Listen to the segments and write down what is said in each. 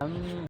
আমি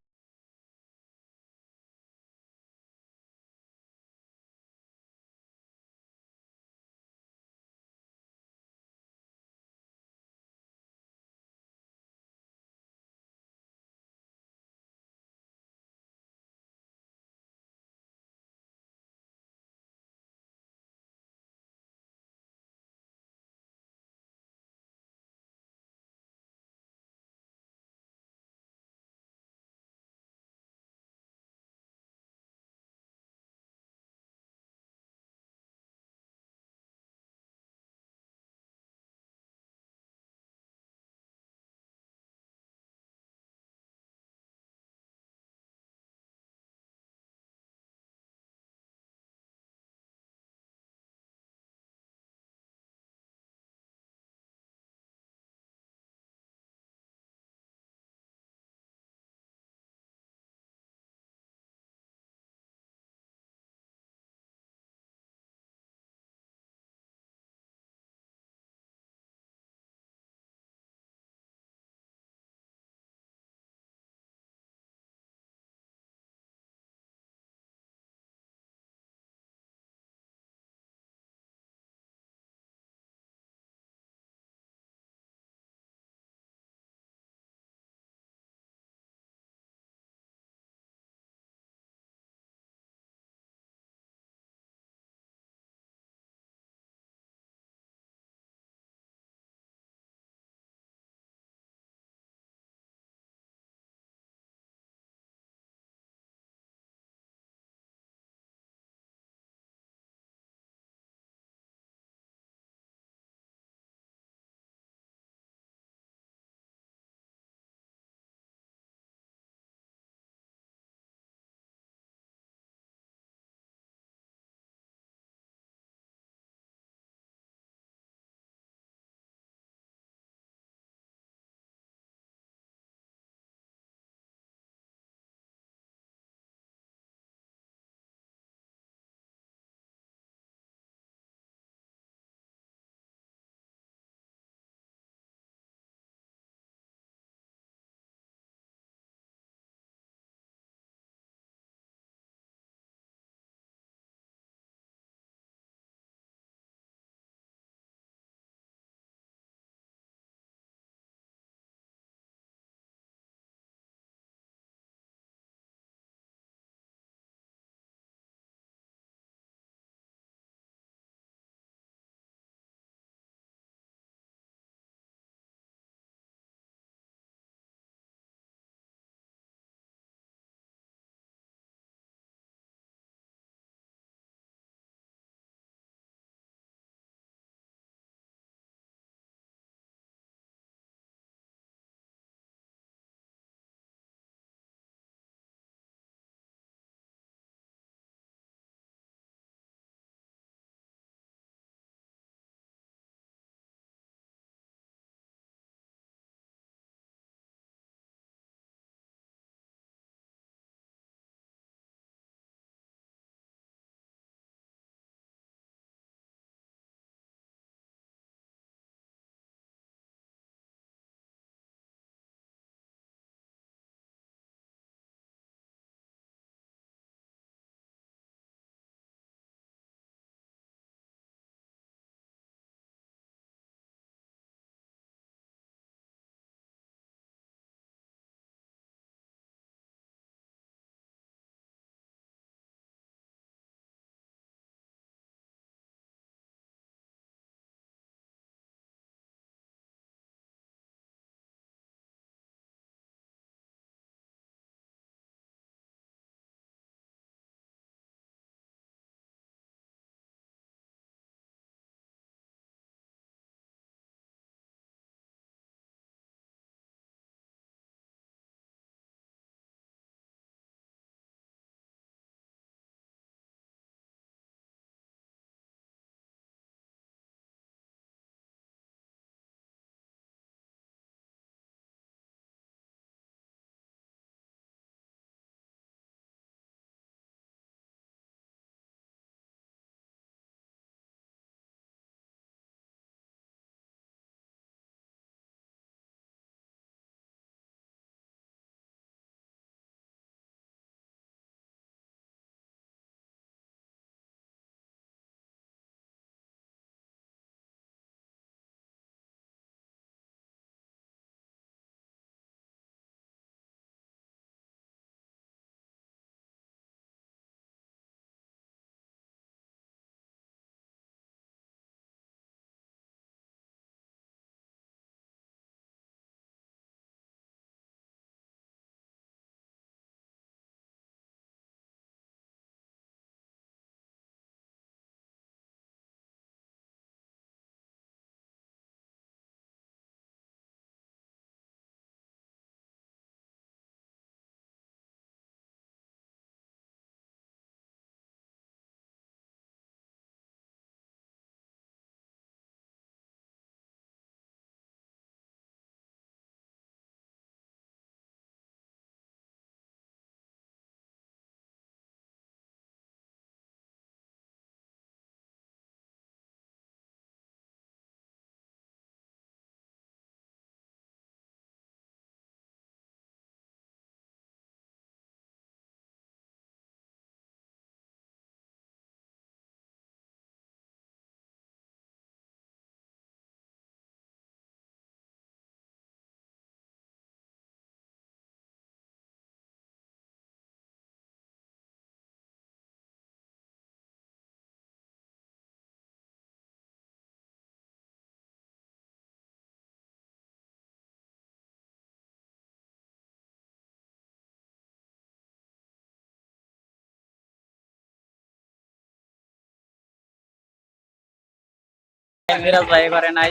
মিরাজ ভাই করে নাই।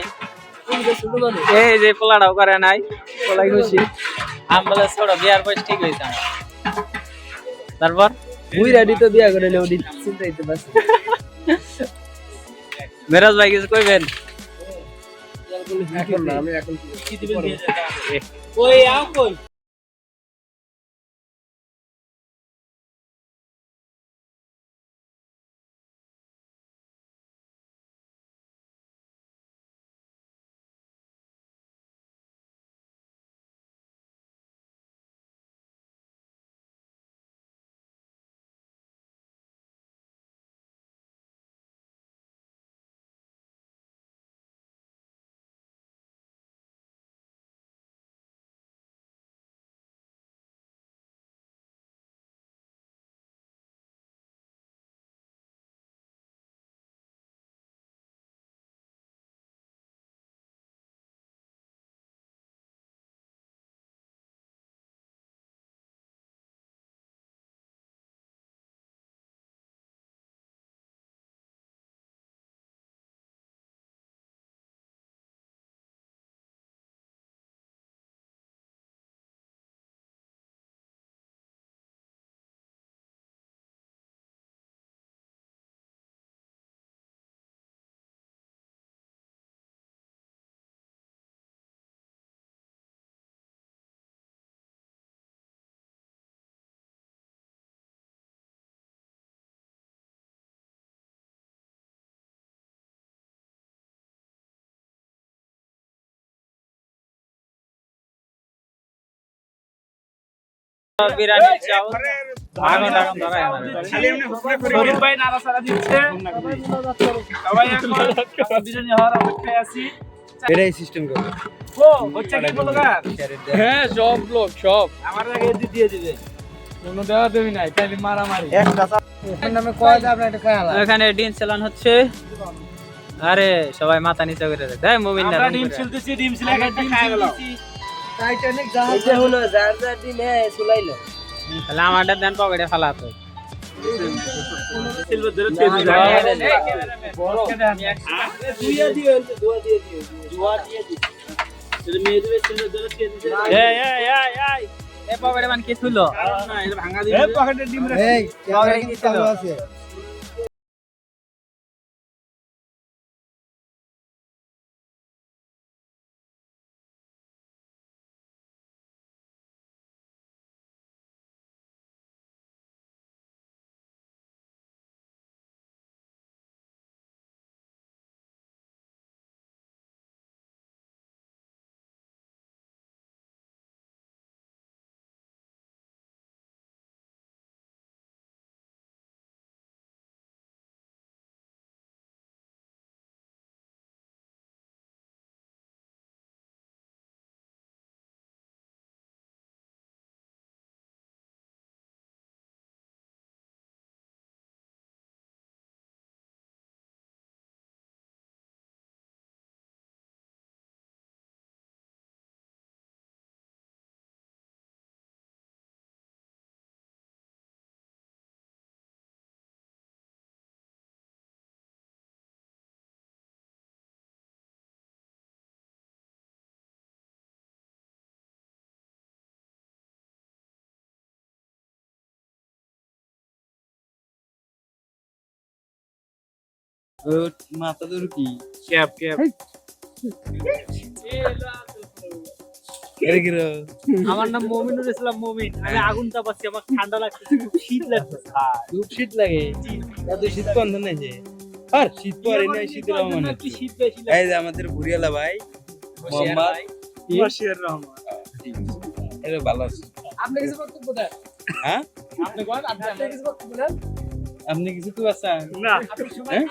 এই যে পোলাটাও করে নাই পোলাই খুশি। আমবলে ছোট বিয়ার বয়স ঠিক হয়েছে আমার। তারপর? মুই রেডি তো বিয়া করে নেও চিন্তা দিতে পারছি মিরাজ ভাই কিছু কইবেন? এখন না আমি এখন ওই আও কই? বিরিয়ানি চাও? আগুন আগুন ধরাই শরীফ ভাই নাড়াচাড়া দিচ্ছে। সবাই এখন বিরিয়ানি হওয়ার অপেক্ষায় আছি। এটাই সিস্টেম করবে। ও হচ্ছে কি বলো হ্যাঁ সব লোক সব। আমার আগে দিয়ে দিবে। কোনো দেওয়া দেবি নাই তাইলে মারামারি। একটা নামে কয় দাও একটা খায়াল এখানে ডিম চালান হচ্ছে। আরে সবাই মাথা নিচে করে দেয়। মুমিন না ডিম ছিলতেছি ডিম ছিলে ডিম টাইটানিক জাহাজ এটা হলো যার যার ডিমে চুলাইলো তাহলে আমারটা দেন পকেটে ফালা তো সিলভার ধরে বড় দুইয়া দিও দুয়া দিয়ে দিও দুয়া দিয়ে দিও যদি মেয়ে দিবে সিলভার ধরে দিয়ে দিতে এই এই এই এই এ পকেটে মান কি ভাঙা দিবে পকেটে ডিম এই কি আছে মাথা তোর কি? Cap cap. এরে কি রে আমার নাম মমিনুর ইসলাম মমিন। আমি আগুন তাপাচ্ছি আমার ঠান্ডা লাগছে খুব শীত লাগছে। খুব শীত লাগে। এত শীত কন্ধ নাই যে। আর শীত পরে নাই শীতের একটু শীত বেশি এই যে আমাদের ভুরিয়ালা ভাই মোহাম্মদ। বশির রহমান। এটা ভালো আছে। আপনি কিছু বক্তব্য দেন। হ্যাঁ? আপনি কোন আপনি কিছু বক্তব্য দেন। আপনি কিছু তো আছেন না। আপনি হ্যাঁ?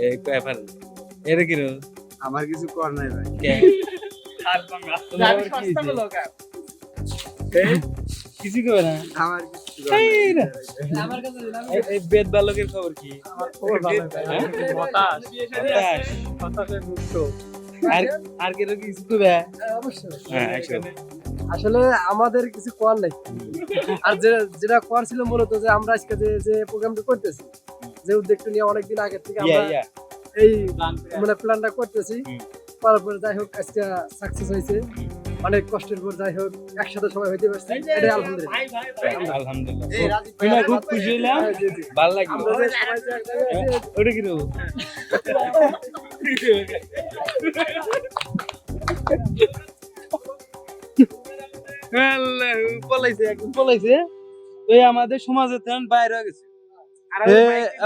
এই এরে কি রে? আমার কিছু কর নাই ভাই। কে? আর বাংলা তোমার আমি কি লোক কিছু না। আমার কিছু এই রে। আমার কাছে এই- এই বেদ বালকের খবর কি? খবর ভালো হ্যাঁ? হতাশ। হতাশ। হতাশে মুক্ত আর আর কে রে কিছু কবে অবশ্যই। হ্যাঁ আসলে আমাদের কিছু কর নাই। আর যে যেটা কর ছিল মূলত যে আমরা আজকে যে যে প্রোগ্রামটা করতেছি যে উদ্যোগটা নিয়ে অনেকদিন আগে থেকে আমরা এই মানে প্ল্যানটা করতেছি। তারপরে যাই হোক আজকে সাকসেস হয়েছে। অনেক কষ্টের পর যাই হোক একসাথে সবাই হইতে পারছি। এটাই আলহামদুলিল্লাহ। আলহামদুলিল্লাহ খুব খুশি হলাম ভালো লাগল। ওটা কি দেবো পলাইছে একদম পলাইছে। তো এই আমাদের সমাজে তেমন বাইরে হয়ে গেছে।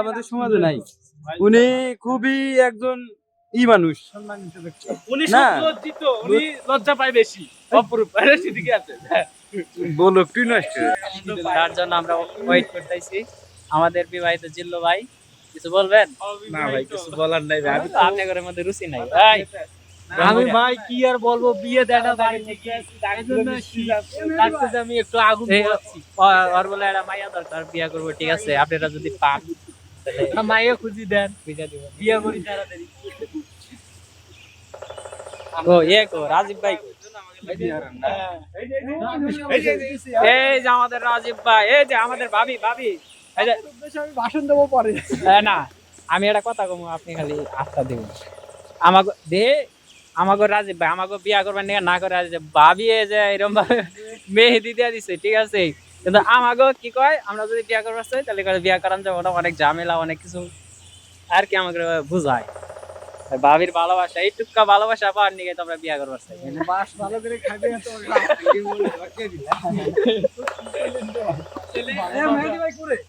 আমাদের সমাজে নাই। উনি খুবই একজন ই মানুষ। উনি লজ্জিত উনি লজ্জা পায় বেশি। অপরূপ। আছে। তুই নষ্ট। তার জন্য আমরা ওয়েট করতেছি। আমাদের বিবাহিত জিল্লু ভাই কিছু বলবেন? না ভাই কিছু বলার নাই ভাই। আমি আপনাদের মধ্যে রুচি নাই। ভাই আমি ভাই কি আর বলব বিয়ে দেয় না বাড়ি থেকে। আমি একটু আগুন এই, বলে একটা মাইয়া দরকার বিয়া করব ঠিক আছে? আপনারা যদি পান মাইয়া খুঁজি দেন। বিয়ে করি তাড়াতাড়ি ও ইয়ে কো রাজীব ভাই এই যে আমাদের রাজীব ভাই এই যে আমাদের ভাবি ভাবি। এই যে আমি ভাষণ দেবো পরে। না আমি একটা কথা কমু আপনি খালি আস্থা দিবেন। আমাকে দে আমাকে রাজীব ভাই আমাকে বিয়া করবেন নিয়ে না করে যে ভাবি এই যে এরকম ভাবে মেহেদি দিয়ে দিছে ঠিক আছে কিন্তু আমাকে কি কয় আমরা যদি বিয়া করবার চাই তাহলে করে বিয়া করান যাব অনেক ঝামেলা অনেক কিছু আর কি আমাকে বুঝায় ভাবির ভালোবাসা এই টুকা ভালোবাসা পাওয়ার নিয়ে তো আমরা বিয়া করবার চাই বাস ভালো করে খাবে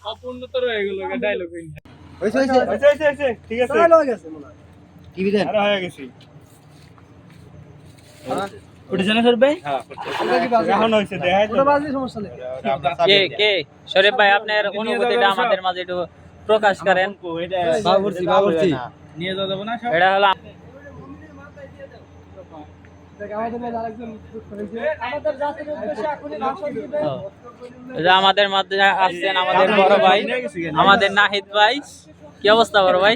অপূর্ণতর হয়ে গেল ডায়লগ হয়েছে হয়েছে ঠিক আছে হয়ে মনে হয় টিভি দেন হয়ে গেছি উঠেছে না সর ভাই? ওটা কি বাজে এখন হয়েছে দেখাই ওটা সমস্যা নেই। কে কে? শরীফ ভাই আপনার অনুভূতিটা আমাদের মাঝে একটু প্রকাশ করেন। বাবুর্চি বাবুর্চি। নিয়ে যাওয়া না এটা হলো আমাদের মধ্যে আরেকজন যুক্ত হয়েছে আমাদের জাতির উদ্দেশ্যে এখনই ভাষণ দিবে ও। এই যে আমাদের মধ্যে আসছেন আমাদের বড় ভাই আমাদের নাহিদ ভাই। কি অবস্থা বড় ভাই?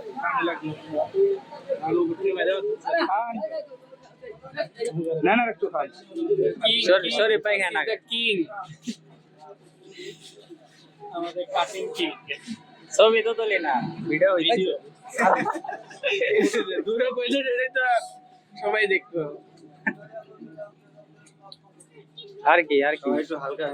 গুটি মেরে খান। না না একটু খান শরীফ শরীফ ভাই খানা কিং আমাদের কাটিং কিং ছবি তো তুলি না ভিডিও হইছে দূরে কইলে রে তো সবাই দেখতো আর কি আর কি একটু হালকা